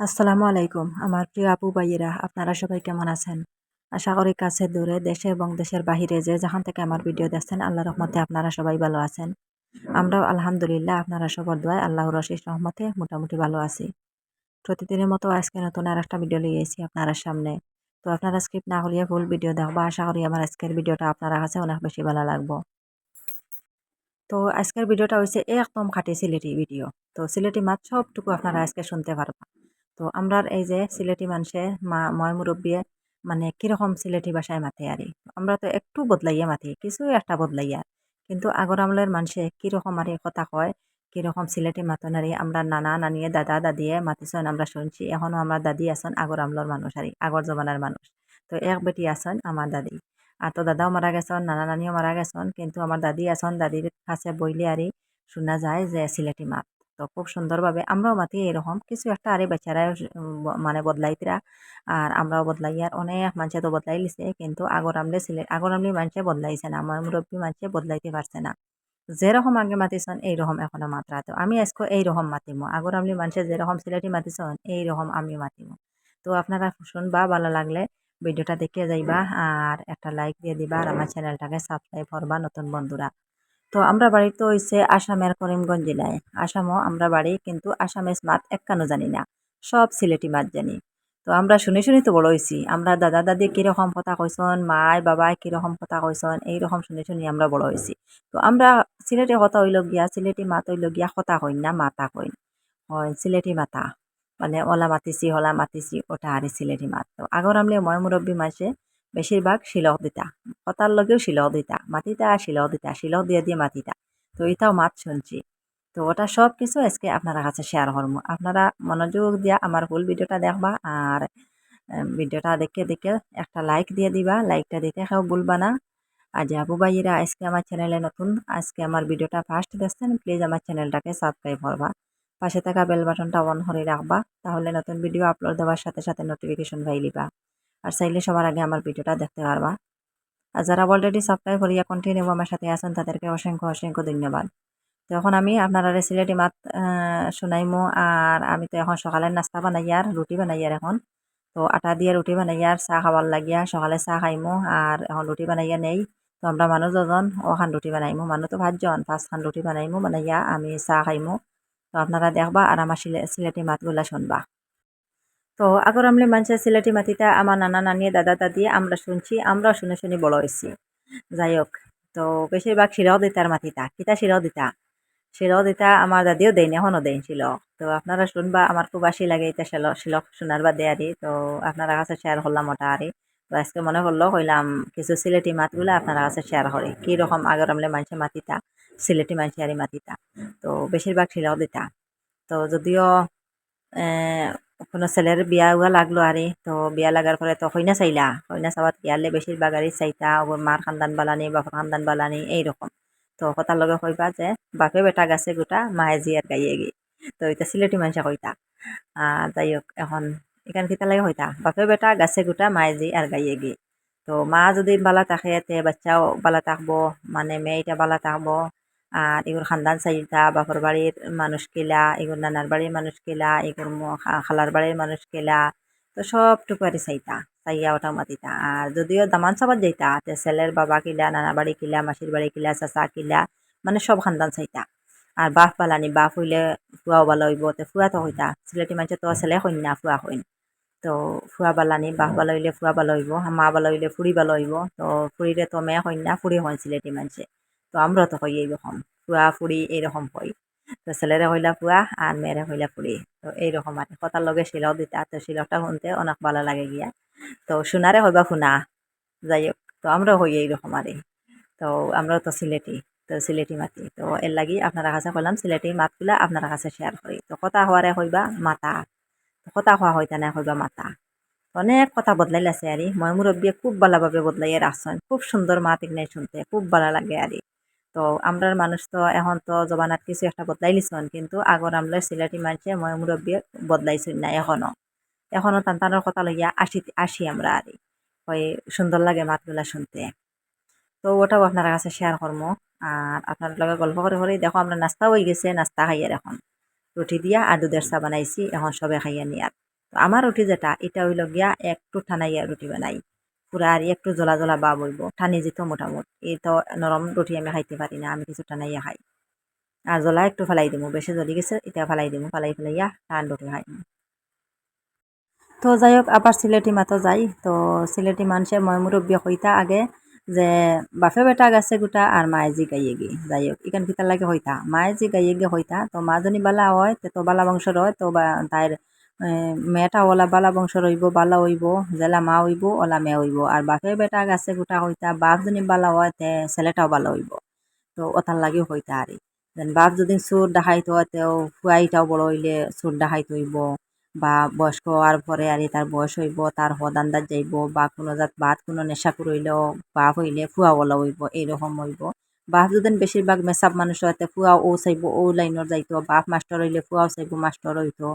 আসসালামু আলাইকুম। আমার প্রিয় আপু ভাইয়েরা, আপনারা সবাই কেমন আছেন? আশা করি কাছে দূরে দেশে এবং দেশের বাহিরে যে যেখান থেকে আমার ভিডিও দেখছেন আল্লাহ রহমতে আপনারা সবাই ভালো আছেন। আমরাও আলহামদুলিল্লাহ আপনারা সবার দোয়ায় আল্লাহর রশিস রহমতে মোটামুটি ভালো আছি। প্রতিদিনের মতো আজকে নতুন আর একটা ভিডিও লিয়ে এসেছি আপনারা সামনে। তো আপনারা স্ক্রিপ্ট না হলিয়ে ফুল ভিডিও দেখব, আশা করি আমার আজকের ভিডিওটা আপনারা কাছে অনেক বেশি ভালো লাগবো। তো আজকের ভিডিওটা হয়েছে একদম খাটি সিলেটি ভিডিও। তো সিলেটি মাত সবটুকু আপনারা আজকে শুনতে পারবেন তো আমরার এই যে সিলেটি মানুষে মা ময় মুরব্বিয়ে মানে কীরকম সিলেটি ভাষায় মাতে আরি আমরা তো একটু বদলাইয়া মাতি কিছু একটা বদলাইয়া। কিন্তু আগর আমলের মানুষে কীরকম আরে কথা কয় কীরকম সিলেটি মাতনারি আমরা নানা নানিয়ে, দাদা দাদিয়ে মাতিছেন আমরা শুনছি, এখনও আমরা দাদি আছেন আগর আমলের মানুষ আরি আগর জমানার মানুষ তো এক বেটি আছেন আমার দাদি। আর তো দাদাও মারা গেছেন নানা নানিও মারা গেছেন কিন্তু আমার দাদি আছেন দাদির কাছে বইলে আরি শোনা যায় যে সিলেটি মাত। তো খুব সুন্দরভাবে আমরাও মাতি এরকম কিছু একটা আরে বাচ্চারা মানে বদলাইতরা। আর আমরাও বদলাইয়ার অনেক মানুষে তো বদলাই লিছে, কিন্তু আগর আমলে ছিলে আগর আমলি মানুষে বদলাইছে না, আমার মুরব্বী মানুষে বদলাইতে পারছে না। যেরকম আগে মাতিছন, এইরকম এখনও মাত্রা তো। আমি আজকে এইরকম মাতিমো। আগর আমলি মানুষে যেরকম সিলেটি মাতিছন, এইরকম আমি মাতিমো। তো আপনারা শুনবা, ভালো লাগলে ভিডিওটা দেখে যাইবা, আর একটা লাইক দিয়ে দিবা, আর আমার চ্যানেলটাকে সাবস্ক্রাইব করবা, নতুন বন্ধুরা। তো আমরা বাড়ি তো হইছে আসামের করিমগঞ্জ জেলায়। আসামও আমরা বাড়ি, কিন্তু আসামের মাত একখানো জানি না। সব সিলেটি মাত জানি। তো আমরা শুনে শুনি তো বড় হয়েছি আমরা দাদা, দাদি কীরকম কথা কইসন মায় বাবায় কীরকম কথা কইসন এইরকম শুনে শুনি আমরা বড় হয়েছি তো আমরা সিলেটি কথা হইল গিয়া, সিলেটি মাত হইল গিয়া কথা কইন না, মাতা কইন। হয় সিলেটি মাতা। মানে ওলা মাতিছি, হলা মাতিছি, ওটা আরে সিলেটি মাত। তো আগর আমলে ময় মুরব্বী মাসে বেশিরভাগ শিলক দিতা। কথার লগেও শিলক দিতা। মাতিতা শিলক দিতা। শিলক দিয়ে দিয়ে মাতিতা তো এটাও মাত শুনছি। তো ওটা সব কিছু আজকে আপনারা কাছে শেয়ার করব। আপনারা মনোযোগ দিয়া আমার ফুল ভিডিওটা দেখবা আর ভিডিওটা দেখে দেখে একটা লাইক দিয়ে দিবা। লাইকটা দিতে কেউ ভুলবা না। আর যে আবু ভাইয়েরা আজকে আমার চ্যানেলে নতুন, আজকে আমার ভিডিওটা ফার্স্ট দেখছেন প্লিজ আমার চ্যানেলটাকে সাবস্ক্রাইব করবা। পাশে থাকা বেল বাটনটা অন করে রাখবা। তাহলে নতুন ভিডিও আপলোড দেওয়ার সাথে সাথে নোটিফিকেশন পাইলিবা আর চাইলে সবার আগে আমার ভিডিওটা দেখতে পারবা। আর যারা অলরেডি সাবস্ক্রাইব করিয়া কন্টিনিউ আমার সাথে আছেন, তাদেরকে অসংখ্য অসংখ্য ধন্যবাদ। তো এখন আমি আপনারা সিলেটি মাত শুনাইমো। আর আমি তো এখন সকালের নাস্তা বানাই আর রুটি বানাই আর এখন। তো আটা দিয়ে রুটি বানাই আর চাহ খাবার লাগিয়া সকালে চাহ খাইমো। আর এখন রুটি বানাইয়া নেই। তো আমরা মানুষ দুজন ওখান রুটি বানাইমো। মানুষ তো পাঁচজন, পাঁচখান রুটি বানাইমো, বানাইয়া আমি চাহ খাইমো। তো আপনারা দেখবা আর আমার সিলেটি মাতগুলা শুনবা। তো আগর আমলে মানুষের সিলেটি মাতিটা আমার নানা নানি, দাদা দাদি, আমরা শুনছি আমরাও শুনে শুনে বড় হয়েছি। যাই হোক, তো বেশিরভাগ শিরাও দিতার মাতিতা কিতা শিরাও দিতা শিলক দিতা আমার দাদিও দেয়নি এখনও দেন শিলক তো আপনারা শুনবা, আমার খুব আশি লাগে এটা শিলক শিলক শোনার বাদে আরি তো আপনারা কাছে শেয়ার করলাম ওটা আরি তো আজকে মনে করল কইলাম কিছু সিলেটি মাতগুলো আপনারা কাছে শেয়ার করে। কীরকম আগর আমলে মানুষে মাতিতা সিলেটি মানুষে আরি মাতিতা তো বেশিরভাগ শিলক দিতা তো যদিও কোনো ছেলের বিয়া উয়া লাগল আরে তো বিয়া লাগার পরে তো কইনা চাইলা, কইনা চাওয়াত গিয়ালে বেশিরভাগ আরে চাইতা মার খানদান বালানি বাপর খানদান বালানি এইরকম তো কথার লগে কইবা যে, বাপে বেটা গাছে গোটা, মায়ে জিয়ার গাইয়ে গি তো এটা সিলেটি মানুষে কইতা। যাই হোক এখন এখান কিতা লাগে হইতা বাপে বেটা গাছে গোটা, মায়ে জি আর গাইয়ে গি তো মা যদি বালা থাকে তে বাচ্চাও বালা থাকব মানে মেয়েটা বালা থাকব আর এগুর খানদান চাইতা বাপর বাড়ির মানুষ কেলা এগুর নানার বাড়ির মানুষ কেলা এগুর খালার বাড়ির মানুষ কেলা। তো সবটুকু আর চাইতা চাইয়া ওটা মাতিতা। আর যদিও দামান চাবাত যাইতা, তে ছেলের বাবা কিলা, নানা বাড়ি কিলা, মাসির বাড়ি কিলা, চাচা কিলা মানে সব খানদান চাইতা আর বাপ বালানি বাপ হইলে ফুয়াও বালা হইব, তে ফুয়া তো হইতা। সিলেটি মানুষে তো ছেলে কন্যা ফুয়া কইন তো ফুয়া বালানি, বাপ বালা হইলে ফুয়া বালা হইব, মা বালা হইলে ফুড়ি বালা হইব। তো ফুড়িরে তো মেয়ে কন্যা ফুড়ি হইন সিলেটি মানুষে তো আমরা তো কই এইরকম, ফুয়া ফুড়ি এইরকম কই তো ছেলেরে হইলা ফুয়া আর মেয়েরে হইলা ফুড়ি, তো এইরকম আর কথার লগে শিলক দিতা তো শিলকটা শুনতে অনেক ভালো লাগে গিয়া। তো শোনারে হইবা শুনা যাই হোক, তো আমরাও হই এইরকম আরে তো আমরাও তো সিলেটি তো সিলেটি মাতি তো এর লাগি আপনারা কাছে কইলাম, সিলেটি মাতগুলা আপনারা কাছে শেয়ার করি। তো কথা হওয়ারে হইবা মাতা কথা হওয়া হইতা না হইবা মাতা। অনেক কথা বদলাই আছে আরে মই মুরব্বী খুব ভালোভাবে বদলাইয়ে রাখছেন, খুব সুন্দর মাত ইগনাই শুনতে, খুব ভালো লাগে আরে তো আমরার মানুষ তো এখন তো জবানাত কিছু একটা বদলাই লিছন কিন্তু আগর আমলের সিলেটি মানুষে মই মুরব্বী বদলাইছেন না এখনও। এখনও টানটানোর কথা লইয়া আসি আসি আমরা আর ওই সুন্দর লাগে মাতগুলা শুনতে। তো ওটাও আপনার কাছে শেয়ার করব আর আপনার লগে গল্প করে করে দেখো, আমরা নাস্তা হয়ে গেছে, নাস্তা খাইয়ার এখন। রুটি দিয়া আর দুধের চা বানাইছি, এখন সবে খাইয়া নিয়ার তো আমার রুটি যেটা, এটা হইল গিয়া একটু ঠানাইয়া রুটি বানাই। পুরা আর একটু জ্বলা জ্বলা বা বলব। ঠানি যেত মোটামুটি। এই তো নরম রুটি আমি খাইতে পারি না, আমি কিছু টানাইয়া খাই। আর জ্বলা একটু ফেলাই দিমু, বেশি জ্বলি গেছে এটা ফেলাই দিমু, ফেলাই ফেলাইয়া টান রুটি খাই। তো যাই হোক আবার সিলেটি মাতো যাই। তো সিলেটি মানুষে মই মুরব্বী হইতা আগে যে বাপে বেটা গেছে গোটা আর মায়ে জি গাইয়ে গে যাই হোক, ইখান কিতার লাগে হইতা। মায়ে জি গাইয়ে গে হইতা, তো মা মাজনী বালা হয়, তো বালা বংশ রয় তো বা তাইর মেয়েটা ওলা বালা বংশ রইব, বালা হইব, জেলা মা হইব, ওলা মেয়ে হইব। আর বাপে বেটা গাছে গোটা হইতা, বাপ যদি বালা হয় তে ছেলেটাও বালা হইব। তো ওতার লাগিও হইতা আরে যেন বাপ যদি চোর দেখাইতো তেও ফুয়াইটাও বড় হইলে চোর দেখাইতে হইব। বা বয়স্ক হওয়ার পরে আর তার বয়স হইব তার হদ আন্দাজ যাইব, বা কোনো জাত বাদ কোনো নেশা করইলেও বাপ হইলে ফুয়া বলা হইব, এইরকম হইব। বাপ যদি বেশিরভাগ মেসাব মানুষ হইতে ফুয়া ও চাইব ও লাইনের যাইতো, বাপ মাস্টার হইলে ফুয়াও চাইব মাস্টার হইতো।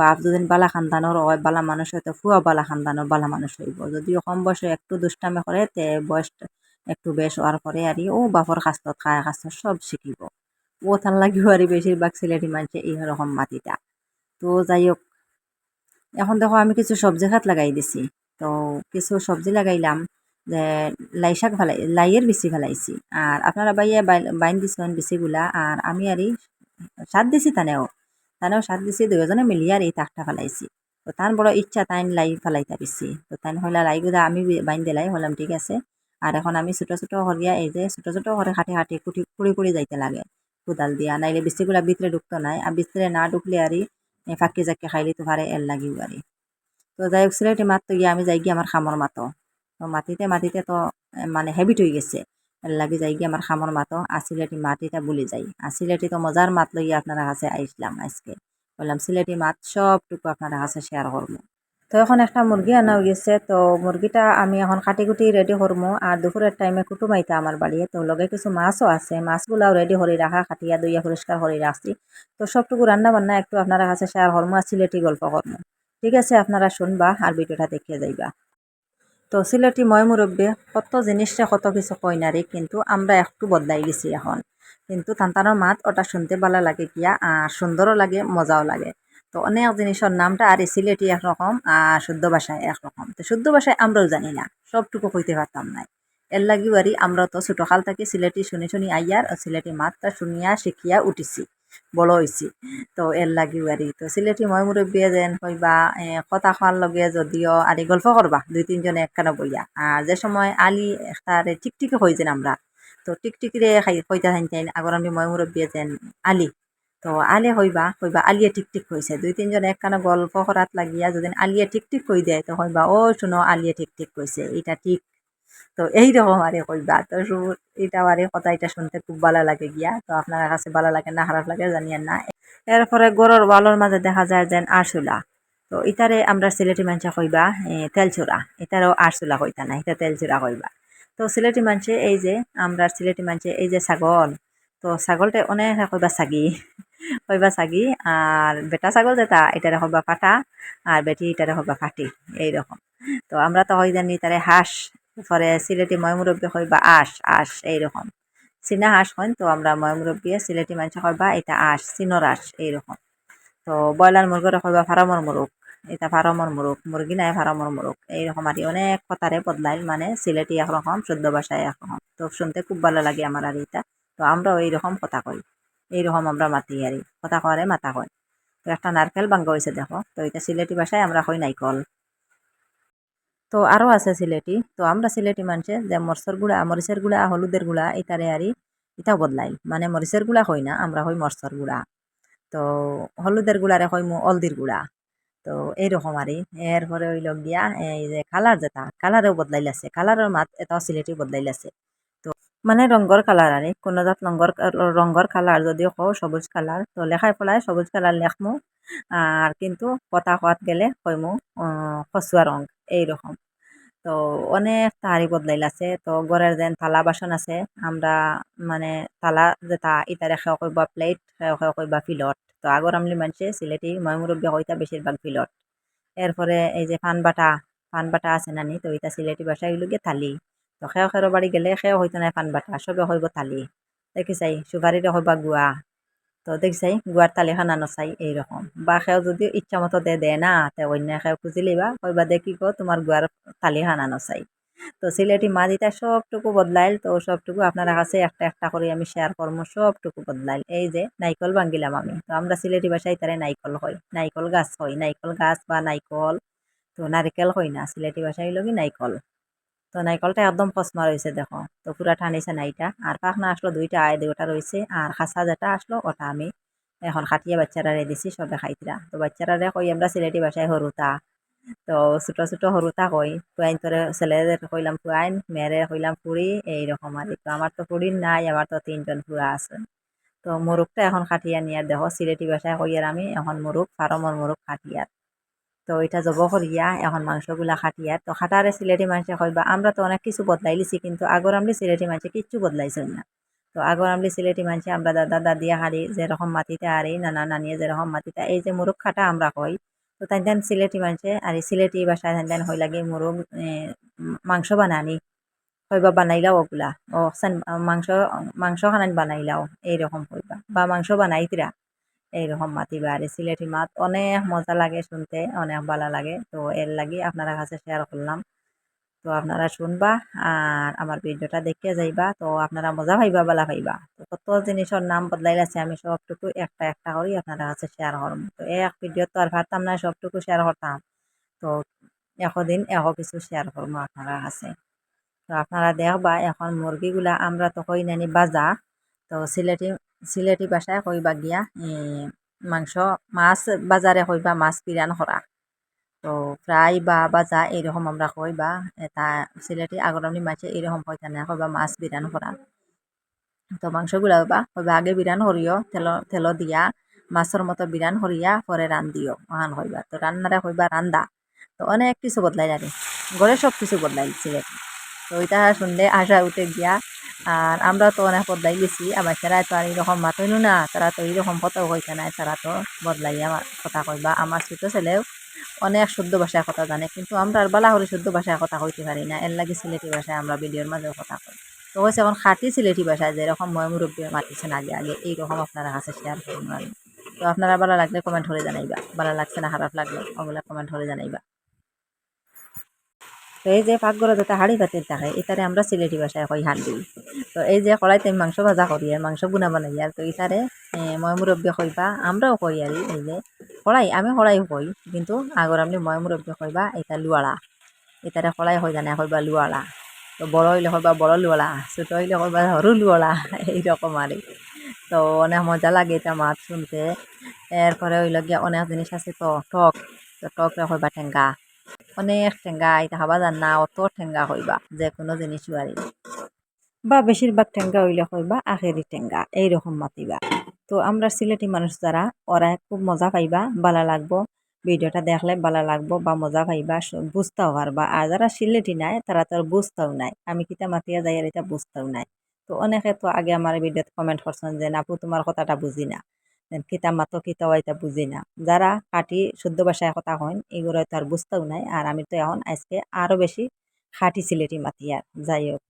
বাপ যদি বালা খানদানোর হয়, বালা মানুষ হয়তো ফুয়া বালা খানদানোর বালা মানুষ হইব। যদিও কম বয়সে একটু দুষ্টামি করে তে বয়স একটু বেশ হওয়ার পরে আর ও বাপর খাস্তত খায় খাস্তত সব শিখিব ও থান লাগিও আর বেশিরভাগ সিলেটি মানুষে এইরকম মাটিটা। তো যাই হোক এখন দেখো আমি কিছু সবজি খাত লাগাই দিছি। তো কিছু সবজি লাগাইলাম, যে লাই শাক ফেলাই, লাইয়ের বেশি ফেলাইছি। আর আপনারা বাইয়ে বাইন দিছেন বেশিগুলা আর আমি আর সাত দিছি তানেও। তানেও সাত দিছি দুজনে মিলিয়ে আর এই তাকটা ফেলাইছি। তো তার বড় ইচ্ছা তাইন লাই ফেলাইতে দিছি তো তাইন হইলা লাইগুলা আমি বাইন দিলাই হলাম, ঠিক আছে। আর এখন আমি ছোটো ছোটো হরিয়া এই যে ছোটো ছোটো করে হাঁটি হাঁটি কুটি কুড়ি কুড়ি যাইতে লাগে কোদাল দিয়া। নাইলে বেশিগুলা ভিতরে ঢুকতো নাই। আর ভিতরে না ঢুকলে আরই ফাঁকি জাকি খাইলে তো ভারে এর লাগিও আরে তো যাই হোক সিলেটি মাত গিয়ে আমি যাই গিয়ে আমার খামর মাতো। তো মাটিতে মাটিতে তো মানে হেবিট হয়ে গেছে। লাগে যাই গিয়ে আমার খামর মাতো আর সিলেটি মাটিটা বলে যাই। আর সিলেটি তো মজার মাত লইয়া আপনারা কাছে আইসলাম আজকে বললাম সিলেটি মাত সবটুকু আপনারা কাছে শেয়ার করব তো এখন একটা মুরগি আনা গেছে। তো মুরগিটা আমি এখন কাটি কুটি রেডি করব আর দুপুরের টাইমে কুটুম আইতা আমার বাড়ি তো লগে কিছু মাছও আছে। মাছগুলাও রেডি করে রাখা কাটিয়া দইয়া পরিষ্কার করে রাখছি তো সবটুকু রান্না বান্না একটু আপনারা কাছে শেয়ার করব আর সিলেটি গল্প করব ঠিক আছে আপনারা শুনবা আর ভিডিওটা দেখিয়ে যাইবা। তো সিলেটি ময় মুরব্বী কত জিনিসটা কত কিছু কই নারী কিন্তু আমরা একটু বদলাই গেছি এখন। কিন্তু তান্তানোর মাত ওটা শুনতে ভালো লাগে কিয়া আর সুন্দরও লাগে, মজাও লাগে। তো অনেক জিনিসের নামটা আর সিলেটি একরকম আর শুদ্ধ ভাষায় একরকম তো শুদ্ধ ভাষায় আমরাও জানি না, সবটুকু কইতে পারতাম না এর লাগিও আরি আমরা তো ছোটকাল থেকে সিলেটি শুনি শুনি আইয়ার ও সিলেটি মাতটা শুনিয়া শিখিয়া উঠিছি। বড় হয়েছি তো এর লাগিও আরি তো সিলেটি মই মুরব্বীয়ে যেন কইবা কথা খাওয়ার লগে যদিও আরি গল্প করবা দুই তিনজনে একখানে বইয়া আর যে সময় আলি একটারে টিকটিকি হয়ে যেন আমরা। তো টিকটিকিরে খাই, কইতা থাকতেন আগর আমি মই মুরব্বীয়ে যেন আলি। তো আলে হইবা কইবা আলিয়ে ঠিক টিকটিক কইছে দুই তিনজন একখানে গল্প করাত লাগিয়া যদি আলিয়ে ঠিক টিকটিক কই দেয় তো হইবা ও শুনো, আলিয়ে টিকটিক কইছে এটা ঠিক তো এইরকম আরে কইবা। তো এটা আরে কথা এটা শুনতে খুব ভালো লাগে গিয়া। তো আপনার কাছে ভালো লাগে না, খারাপ লাগে জানিয়েন না। এরপরে গরুর ওয়ালের মাঝে দেখা যায় যেন আরশোলা। তো ইতারে আমরা সিলেটি মানুষে কইবা তেলচোরা। এটারও আরশোলা কইতা না এটা তেলচোরা কইবা। তো সিলেটি মানুষে এই যে, আমরা সিলেটি মানুষে এই যে ছাগল। তো ছাগলটা অনেক কইবা ছাগি কইবা ছাগি। আর বেটা ছাগল যেটা, এটারে হবা পাটা। আর বেটি এটারে হবা ফাটি এইরকম তো আমরা তো হয় জানি তারে হাঁস পরে সিলেটি ময়মুরব্বী হইবা আশ আশ এইরকম। চীনা হাঁস হইন তো আমরা ময়মুরব্বী সিলেটি মানুষ হইবা এটা আশ চিনর আশ এইরকম। তো ব্রয়লার মুরগরে হইবা ফার্মর মুরুগ এটা ফার্মর মুরুগ মুরগি নাই ফার্মর মুরুগ এইরকম আর অনেক কথারে বদলাইল মানে সিলেটি একরকম শুদ্ধ ভাষায় একরকম তো শুনতে খুব ভালো লাগে আমার আর এটা। তো আমরাও এইরকম কথা কই এইরকম আমরা মাতি আর কথা করে মাতা কয় তো একটা নারকেল ভাঙ্গা হয়েছে দেখো, তো এটা সিলেটি ভাষায় আমরা কই নাইকল তো আরও আছে সিলেটি। তো আমরা সিলেটি মানুষে যে মরসর গুঁড়া, মরিচের গুঁড়া, হলুদের গুঁড়া এটারে আরি এটাও বদলাইল মানে মরিচের গুঁড়া হয় না, আমরা হই মরসর গুঁড়া। তো হলুদের গুঁড়ারে হই মু অলদির গুঁড়া। তো এইরকম আরই এরপরে হইল গিয়া এই যে কালার যেটা, কালারেও বদলাইলাছে কালারের মাত এটাও সিলেটি তো মানে রঙর কালার আরে কোনো জাত রঙর রঙর কালার যদিও কও, সবুজ কালার। তো লেখায় ফলায় সবুজ কালার লেখমু। আর কিন্তু কথা কোয়াত গেলে কইমু কচুয়া রং এইরকম। তো অনেক তাহারি বদলাইল আছে। তো ঘরের যেন থালা বাসন আছে, আমরা মানে থালা যেটা ইটারে খেয়া কইবা প্লেট খেয়া খেয়া কইবা ফিলট। তো আগর আমলি মানুষে সিলেটি ময়মুরব্বী কইতা বেশিরভাগ ফিলট। এরপরে এই যে পান বাটা পান বাটা আছে নানি, তো এটা সিলেটি ভাষায় হইল গিয়ে থালি। তো সেও খেৰৰ বাড়ি গেলে সেও হয়তো নাই পান বাটা, সবে হইব থালি। দেখি চাই সুপারিরে হইবা গুয়া। তো দেখছাই গুয়ার তালি খানা নচাই এইরকম। বা সেও যদি ইচ্ছা মতো দে দে না, তে অন্য সেও খুঁজি লিবা কইবা দে কি কো তোমার গুয়ার তালি খানা নচাই। তো সিলেটি মা দিতা সবটুকু বদলাইল, তো সবটুকু আপনারা কাছে একটা একটা করে আমি শেয়ার করব সবটুকু বদলাইল। এই যে নাইকল ভাঙ্গিলাম আমি। তো আমরা সিলেটি ভাষায় তারে নাইকল হয়। নাইকল গাছ হয়। নাইকল গাছ বা নাইকল তো নারিকেল হয় না। সিলেটি ভাষায় লগি নাইকল তো নাইকলটা একদম ফসমা রয়েছে দেখো। তো পুরা টানিছে নাইটা আর পাখনা আসলো, দুইটা আয় দুইটা রয়েছে আর খাসা যেটা আসলো, ওটা আমি এখন খাটিয়ে বাচ্চারা রে দিছি সবে খাইতরা তো বাচ্চারা কই আমরা সিলেটি ভাষায় হরুতা তো ছোট ছোট হরুতা কই ফুয়াইন তোরে ছেলেদের কইলাম ফুয়াইন মেয়েরে কইলাম ফুড়ি এইরকম আর তো আমার তো ফুড়ির নাই আমার তো তিনজন ফুয়া আছে। তো মুরুখটা এখন খাটিয়া নিয়ার দেখো সিলেটি ভাষায় কইয়ার আমি এখন মুরুখ ফার্মর মুরুখ খাটিয়ার তো এটা জব করিয়া এখন মাংসগুলা খাটিয়ার তো খাটারে সিলেটি মানুষে কইবা, আমরা তো অনেক কিছু বদলাই লিছি কিন্তু আগর আমলি সিলেটি মানুষে কিচ্ছু বদলাইছেন না। তো আগর আমলি সিলেটি মানুষে আমরা দাদা দাদিয়া হারি যেরকম মাটিতে আরি নানা নানিয়ে যেরকম মাটিতে, এই যে মুরুখ খাটা আমরা কই, তো তাই দেন সিলেটি মানুষে, আর সিলেটি ভাষায় তাই দেন হই লাগে মুরগ মাংস বানানি। হইবা বানাইলাও ওগুলা, ও মাংস মাংস খানান বানাইলাও, এইরকম হইবা বা মাংস বানাইতিরা। এইরকম মাতিবা এই সিলেটি মাত অনেক মজা লাগে শুনতে, অনেক ভালো লাগে। তো এর লাগি আপনারা কাছে শেয়ার করলাম। তো আপনারা শুনবা আর আমার ভিডিওটা দেখে যাইবা। তো আপনারা মজা পাইবা বালা পাইবা। তো কত জিনিসের নাম বদলাই আছে আমি সবটুকু একটা একটা করি আপনারা কাছে শেয়ার করব তো এক ভিডিও তো আর পারতাম না, সবটুকু শেয়ার করতাম। তো একদিন এক কিছু শেয়ার করব আপনারা কাছে। তো আপনারা দেখবা এখন মুরগিগুলা, আমরা তো কই নানি বাজা তো সিলেটি সিলেটি ভাষায় কইবা গিয়া মাংস মাছ বাজারে কইবা মাছ বিরান করা তো ফ্রাই বা বাজা এইরকম আমরা কই বা এটা সিলেটি আগরমনি মাছে এইরকম কইতা না কইবা মাছ বিরান করা তো মাংসগুলা বা কইবা আগে বিরান করিও তেল তেল দিয়া মাছের মতো বিরান করিয়া পরে রান্ধিও ওহান কইবা তো রান্নারে কইবা রান্দা তো অনেক কিছু বদলাই জানি ঘরে সব কিছু বদলাই সিলেটি তো ওইটা শুনলে আশা উঠে গিয়া আর আমরা তো অনেক বদলাই গেছি আর বাচ্চারা তো আর এইরকম মাতইনু না তারা তো এইরকম কথাও কইতে নাই, তারা তো বদলাই আমার কথা কইবা। আমার ছোটো ছেলেও অনেক শুদ্ধ ভাষায় কথা জানে, কিন্তু আমরা আর বালা করে শুদ্ধ ভাষায় কথা কইতে পারি না। এর লাগে সিলেটি ভাষায় আমরা ভিডিওর মাঝে কথা কই। তো হয়েছে এখন খাঁটি সিলেটি ভাষায়, যেরকম ময় মুরব্বী মাতিছেন আগে আগে, এইরকম আপনারা কাছে শেয়ার করুন আর তো আপনারা ভালো লাগলে কমেন্ট করে জানাইবা ভালো লাগছে না, খারাপ লাগলে ওগুলা কমেন্ট করে জানাইবা। তো এই যে পাকঘরে যেটা হাঁড়ি পাতিল থাকে এটারে আমরা সিলেটি ভাষায় কই হাঁড়ি তো এই যে কড়াইতে মাংস ভাজা করি আর মাংস বুনা বানাই আর তো ইতারে মই মুরব্বী কইবা আমরাও কই আর এই যে কড়াই আমি কড়াই কই, কিন্তু আগর আপনি মই মুরব্বী কইবা এটা লুয়ালা এটারে কড়াই কই জানে কইবা লুয়ালা তো বড় হইলে কইবা বড় লুয়ালা ছোট হইলে কইবা সরু লুয়ালা এইরকম আর তো অনেক মজা লাগে এটা মাছ শুনতে। এরপরে হইল গিয়া অনেক জিনিস আছে তো, টক। তো টকরে কইবা ঠেঙ্গা অনেক ঠেঙ্গা এটা খাবা যান না, অত ঠেঙ্গা হইবা যে কোনো জিনিস বাড়ি বা বেশিরভাগ ঠেঙ্গা হইলে কইবা আখেরি ঠেঙ্গা, এইরকম মাতিবা। তো আমরা সিলেটি মানুষ যারা, ওরা খুব মজা পাইবা ভালো লাগবো। ভিডিওটা দেখলে ভালো লাগবো বা মজা পাইবা বুঝতেও পারবা। আর যারা সিলেটি নাই, তারা তো বুঝতেও নাই। আমি কিতা মাতিয়া যাই আর এটা বুঝতেও নাই। তো অনেকে তো আগে আমার ভিডিওতে কমেন্ট করছেন যে আপু তোমার কথাটা বুঝি না। কিতা মাতো কিতাও এটা বুঝি না। যারা খাঁটি শুদ্ধ ভাষায় কথা হন এগুলো তো আর বুঝতেও নাই আর আমি তো এখন আজকে আরও বেশি খাঁটি সিলেটি মাতি আর যাই হোক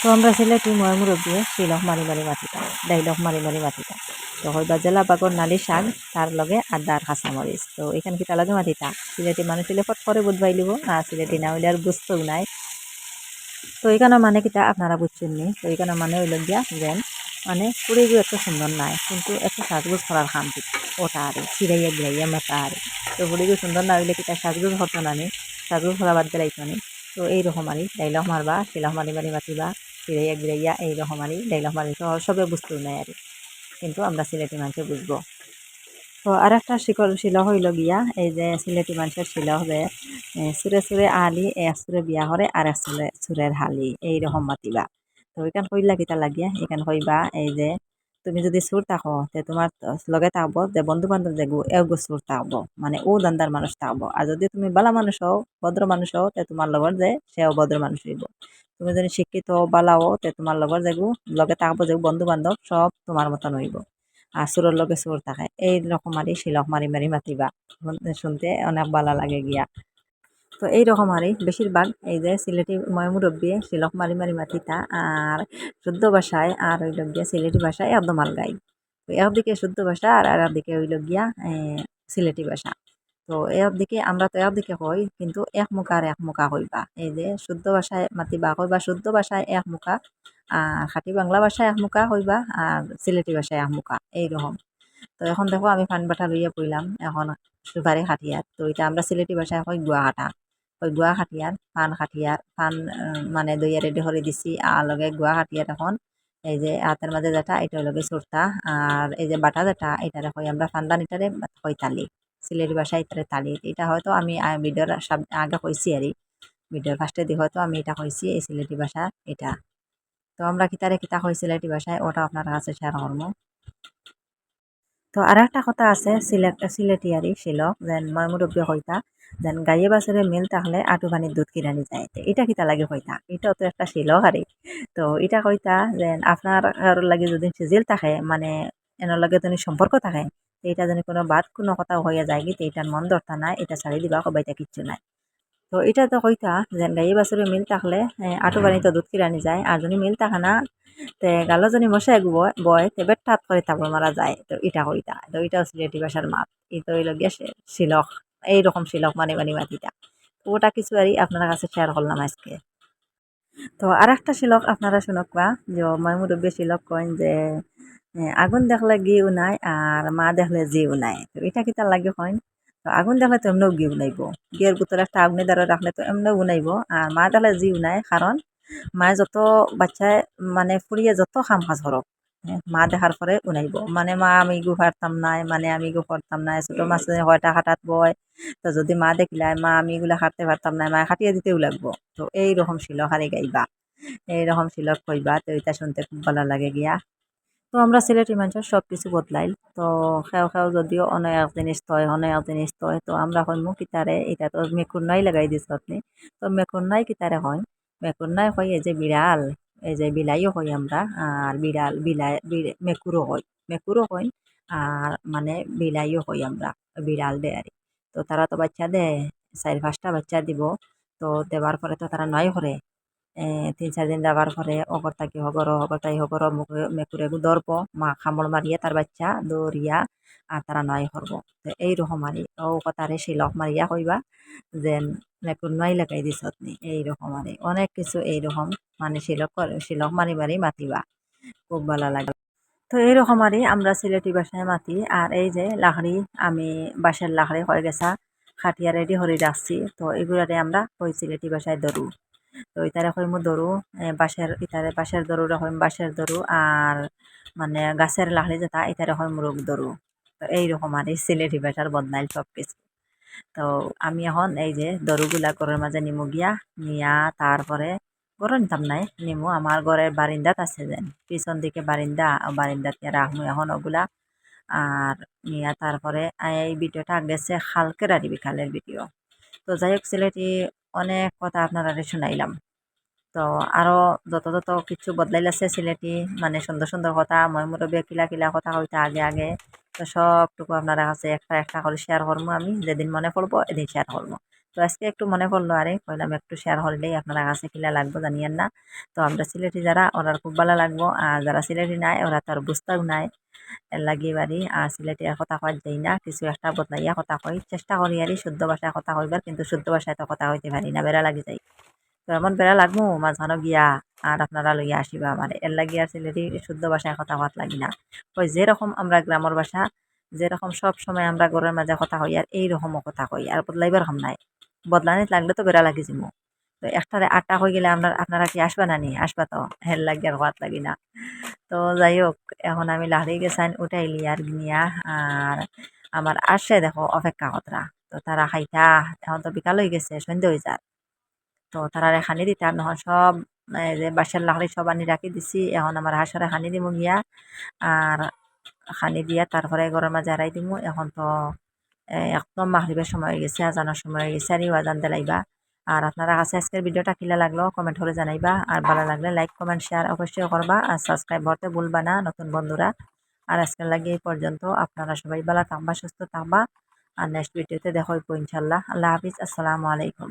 তো আমরা সিলেটি ময় মুরব্বী শিলক মারি মারি মাতিতাম ডাইলক মারি মারি মাতিতাম তো হয়বা জেলা বাগর নালি শাক তার লগে আদার কাঁচামরিচ তো এখানে কি তার লগে মাতিতা সিলেটি মানুষ হইলে ফট করে বুঝবাই লিব আর সিলেটি না হইলে আর বুঝতেও নাই। তো এখানে মানে কিতা আপনারা বুঝছেন নি? তো এখানে মানে হইল গিয়া যেন মানে পুরীগুলো এত সুন্দর নাই, কিন্তু এত সাজগোজ করার খাম ওটা আরে, ছিড়াইয়া গিরাইয়া মেটা আরে। তো পুরীগুলো সুন্দর না হইলে কিতা সাজগোজ হতো না নি? সাজগোজ করা বাদ দিলাইতো নি? তো এইরকম আরই ডাইলগ মারবা শিলক মারি মারি মাতিবা, ছিড়াইয়া গিরাইয়া এইরকম আরই ডাইলগ মারি তো সবে বুঝতেও নাই আর। কিন্তু আমরা সিলেটি মানুষে বুঝব। তো আর একটা শিকল শিল হইল গিয়া, এই যে সিলেটি মানুষের শিল হবে সুরে সুরে আলি এক সুরে বিয়া হরে, আর এক সুরে সুরের হালি এইরকম মাতিবা। তো এখান কইলা কিতা লাগিয়া, এখান কইবা এই যে তুমি যদি সুর থাকো, তে তোমার লগে থাকব যে বন্ধু বান্ধব যেগু এগো সুর থাকব মানে ও দান্দার মানুষ থাকব। আর যদি তুমি বালা মানুষ হও, ভদ্র মানুষ হও, তে তোমার লগর যে সেও ভদ্র মানুষ হইব। তুমি যদি শিক্ষিত বালা বালাও তে তোমার লগর যেগু লগে থাকব যে বন্ধু বান্ধব সব তোমার মতন হইব। আর সুরের লগে সুর থাকে, এই রকম মারি শিলক মারি মারি মাতিবা শুনতে অনেক ভালো লাগে গিয়া। তো এইরকম আরই বেশিরভাগ, এই যে সিলেটি ময়মুরব্বী শিলক মারি মারি মাতিতা আর শুদ্ধ ভাষায়, আর হইল গিয়া সিলেটি ভাষায় একদম আলগাই। তো একদিকে শুদ্ধ ভাষা, আর আর দিকে হইল গিয়া সিলেটি ভাষা। তো এর দিকে আমরা তো এর দিকে কই, কিন্তু এক মুখা আর এক মুখা কইবা এই যে শুদ্ধ ভাষায় মাতিবা কইবা, শুদ্ধ ভাষায় এক মুখা, আর খাঁটি বাংলা ভাষায় এক মুখা কইবা আর সিলেটি ভাষায় এক মুখা, এইরকম। তো এখন দেখো আমি ফান বাটা লইয়া পইলাম এখন সুপারি খাটিয়ার। তো এটা আমরা সিলেটি ভাষায় কই গুয়া কাটা ওই গুয়া খাটিয়ার, ফান খাটিয়ার ফান মানে দইয়া রেডি করে দিছি। আর লগে গুয়া খাটিয়ার এখন, এই যে হাতের মাঝে যেটা, এটা লগে সুরতা। আর এই যে বাটা যেটা, এটারে কই আমরা ফান্দান এটারে কই তালি, সিলেটি ভাষায় এটারে তালি। এটা হয়তো আমি ভিডিওর আগে কইছি আরই ভিডিওর ফার্স্টে দিয়ে হয়তো আমি এটা কইছি, এই সিলেটি ভাষা, এটা। তো আমরা কিতারে কিতা কই সিলেটি ভাষায়, ওটা আপনার কাছে শেয়ার করব। তো আর একটা কথা আছে সিলেট সিলেটিয়ারি শিলক যেন মই মুরব্বী কইতা যেন গাইয়ে বাছরে মিল থাকলে আটু পানির দুধ কিরানি যায়। এটা কিতা লাগে কইতা এটাও তো একটা শিলক আরে তো এটা কইতা যেন আপনার কারোর লাগে যদি সিজিল থাকে মানে এনার লগে যদি সম্পর্ক থাকে এটা যদি কোনো বাদ কোনো কথা হইয়া যায় কি এটার মন দরতা নাই এটা ছাড়ি দিবা কবাইটা কিচ্ছু নাই। তো এটা তো কইতা যেন গাই বাছরে মিল থাকলে আটু পানি তো দুধ কিরানি যায় আর যদি মিল থাকে না, তে গালো যদি মশাই বয় বয়, তে বেটাত করে তারপর মারা যায়, তো ইটা কইতা। তো ইটাও সিলেটি ভাষার মাত। ই তো হইল গিয়ে শিলক এইরকম শিলক মানে মানে মাতিটা তো ওটা কিছু আর আপনার কাছে শেয়ার করলাম আজকে। তো আর একটা শিলক আপনারা শুনক বা, যে মই মুরব্বী শিলক কইন যে আগুন দেখলে গিয়ে নাই আর মা দেখলে জিও নাই। তো এটা কিতা লাগে কইন? তো আগুন দেখলে তো এমনিও গিয়ে উনাইব গিয়ের ভিতরে একটা আগুনে দ্বারা রাখলে তো এমনিও উনাইব। আর মা দেখলে জিও নাই কারণ মায়ে যত বাচ্চায় মানে ফুরিয়ে যত খাম কাজ করক মা দেখার পরে উনাইব। মানে মা আমি গু পারতাম নাই মানে আমি গু পারতাম নাই, ছোটো মাছ হয়টা খাটাত বয়। তো, যদি মা দেখিলাই মা আমি এগুলা খাটতে পারতাম না মা খাটিয়ে দিতেও লাগবো তো এইরকম ছিল হারে গাইবা। এইরকম ছিল কইবা তো এটা শুনতে খুব ভালো লাগে গিয়া। তো আমরা সিলেটি মানুষের সব কিছু বদলাইল। তো খেও খেও যদিও অনেক এক জিনিস তয় অনেক এক জিনিস তয়, তো আমরা কইমু কিতারে এটা তো মেকুর নাই লাগাই দিছ আপনি। তো মেকুর নাই কিতারে হয়? মেকুর হয় এই যে বিড়াল, এই যে বিলাইও হয় আমরা, আর বিড়াল, বিলাই মেকুরও হয়। মেকুরও হয়, আর মানে বিলাইও হয় আমরা, বিড়াল আর। তো তারা তো বাচ্চা দেয় চার পাঁচটা বাচ্চা দিব, তো দেওয়ার পরে তো তারা নয় করে তিন চার দিন দেওয়ার পরে অগর তাকি হগর তাই হগর মুখে মেকুরে ধরবো মা খামড় মারিয়ে তার বাচ্চা দৌড়িয়া আর তারা নয় করব তো এইরকম আর ও কথারে শিলক মারিয়া কইবা যেন মেকুর নয় লাগাই নি এইরকম আর অনেক কিছু এইরকম মানে শিলক শিলক মারি মারি মাতিবা খুব ভালো লাগে তো এইরকম আরই আমরা সিলেটি বাসায় মাতি, আর এই যে লাকড়ি আমি বাঁশের লাকড়ি হয়ে গেছা, খাটিয়া রেডি হরে রাখছি তো এগুলারে আমরা ওই সিলেটি বাসায় ধরু। তো ইতারে হইমু ধরু বাঁশের, ইতারে বাঁশের ধরু হইম বাঁশের ধরু আর মানে গাছের লাকড়ি যেটা, ইতারে হইম রোগ ধরু তো এইরকম আর এই সিলেটি বাসার বদনাইল সব কিছু। তো আমি এখন এই যে দরুগুলা ঘরের মাঝে নিমু গিয়া, নিয়া তারপরে ঘরে নিতাম নাই, নিমু আমার ঘরের বারিন্দাত আছে যেন। পিছন দিকে বারিন্দা বারিন্দাত রাখমু এখন ওগুলা। আর নিয়া তারপরে, এই ভিডিওটা গেছে খালকের আর বিকালের ভিডিও। তো যাই হোক, সিলেটি অনেক কথা আপনারা শুনাইলাম। তো আরও যত যত কিছু বদলাইলাছে সিলেটি মানে সুন্দর সুন্দর কথা, মই মুরব্বী কিলা কিলা কথা হইতে আগে আগে, তো সবটুকু আপনারা কাছে একটা একটা করে শেয়ার করব আমি, যেদিন মনে পড়ব এদিন শেয়ার করব তো আজকে একটু মনে পড়ল আরে, কইলাম একটু শেয়ার হলেই আপনারা কাছে কিলা লাগবো জানিয়েন না। তো আমরা সিলেটি যারা ওরা খুব ভালো লাগবো, আর যারা সিলেটি নাই, ওরা তো আর বুঝতেও নাই। এর লাগি বাড়ি আর কথা কয় যাই না কিছু একটা বদলাইয়া কথা কই চেষ্টা করি আর শুদ্ধ ভাষায় কথা কইবার কিন্তু শুদ্ধ ভাষায় তো কথা হইতে পারি না বেড়া লাগি যাই তো এমন বেড়া লাগবো মাঝখানো গিয়া আর আপনারা লইয়া আসিবা আমার এর লাগি আর সিলেটি শুদ্ধ ভাষায় কথা কত লাগি না। ওই যেরকম আমরা গ্রামের ভাষা যেরকম সব সময় আমরা ঘরের মাঝে কথা কই আর এইরকমও কথা কই আর বদলাইবার হম নাই। বদলানিত লাগলে তো বেড়া লাগি যাব তো একটারে আটটা হয়ে গেলে আমরা, আপনারা কি আসবা না নি? আসবা তো হেল লাগি আর হাত লাগি না। তো যাই হোক, এখন আমি লাহড়ি গেছান উঠাইলি আর নিয়া। আর আমার আসে দেখো অপেক্ষা কতরা। তো তারা খাইতা, এখন তো বিকাল হয়ে গেছে সন্ধ্যে হয়ে যায় তো তারা খানি দিতাম নহন সব যে বাসার লাকড়ি সব আনি রাখি দিছি, এখন আমার হাঁসরে খানি দিমু গিয়া। আর খানি দিয়া তারপরে গরম মাঝে হারাই দিমু। এখন তো একদম মাহরিবের সময় হয়ে গেছে, আজানোর সময় হয়ে গেছে, আর ইউ আজান দিলাইবা। আর আপনারা কাছে আজকের ভিডিওটা কিলা লাগল কমেন্ট করে জানাইবা। আর ভালো লাগলে লাইক, কমেন্ট, শেয়ার অবশ্যই করবা। আর সাবস্ক্রাইব করতে ভুলবা না, নতুন বন্ধুরা। আর আজকের লাগে এই পর্যন্ত। আপনারা সবাই ভালো থাকবা, সুস্থ থাকবা। আর নেক্সট ভিডিওতে দেখো ইনশাল্লাহ আল্লাহ হাফিজ। আসসালামু আলাইকুম।